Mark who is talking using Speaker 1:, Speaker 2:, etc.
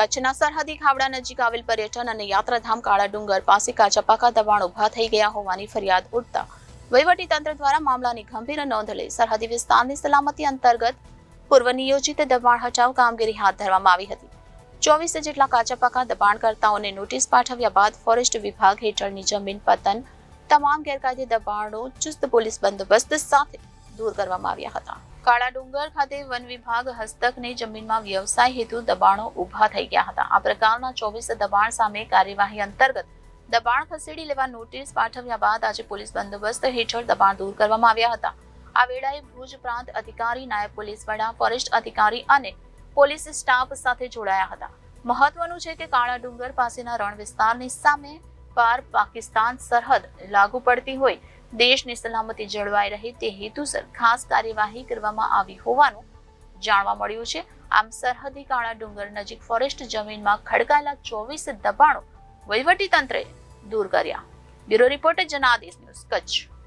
Speaker 1: કચ્છના સરહદી ખાવડા નજીક આવેલ પર્યટન અને યાત્રાધામ કાળા ડુંગર પાસે કાચા દબાણ ઊભા થઈ ગયા હોવાની ફરિયાદ ઉઠતા તંત્ર દ્વારા મામલાની ગંભીર નોંધ લઈ સરહદી વિસ્તારની સલામતી અંતર્ગત પૂર્વ નિયોજિત દબાણ હટાવ કામગીરી હાથ ધરવામાં આવી હતી. ચોવીસ જેટલા કાચા પાકા દબાણકર્તાઓને નોટિસ પાઠવ્યા બાદ ફોરેસ્ટ વિભાગ હેઠળની જમીન પતન, તમામ ગેરકાયદે દબાણો ચુસ્ત પોલીસ બંદોબસ્ત સાથે દૂર કરવામાં આવ્યા હતા. કાળા ડુંગર ખાતે વન વિભાગ હસ્તકની જમીનમાં વ્યવસાય હેતુ દબાણો ઊભા થઈ ગયા હતા. આ પ્રકારના ચોવીસ દબાણ સામે કાર્યવાહી અંતર્ગત દબાણ ખસેડી લેવા નોટિસ પાઠવ્યા બાદ આજે પોલીસ બંદોબસ્ત હેઠળ દબાણ દૂર કરવામાં આવ્યા હતા. આ વેળાએ ભુજ પ્રાંત અધિકારી, નાયબ પોલીસ વડા, ફોરેસ્ટ અધિકારી અને પોલીસ સ્ટાફ સાથે જોડાયા હતા. મહત્વનું છે કે કાળા ડુંગર પાસેના રણ વિસ્તારની સામે પાર પાકિસ્તાન સરહદ લાગુ પડતી હોય દેશની સલામતી જળવાઈ રહે તે હેતુસર ખાસ કાર્યવાહી કરવામાં આવી હોવાનું જાણવા મળ્યું છે. આમ સરહદી કાળા ડુંગર નજીક ફોરેસ્ટ જમીનમાં ખડકાયેલા ચોવીસ દબાણો વહીવટી તંત્રે દૂર કર્યા. Bureau report Janadesh news Kutch.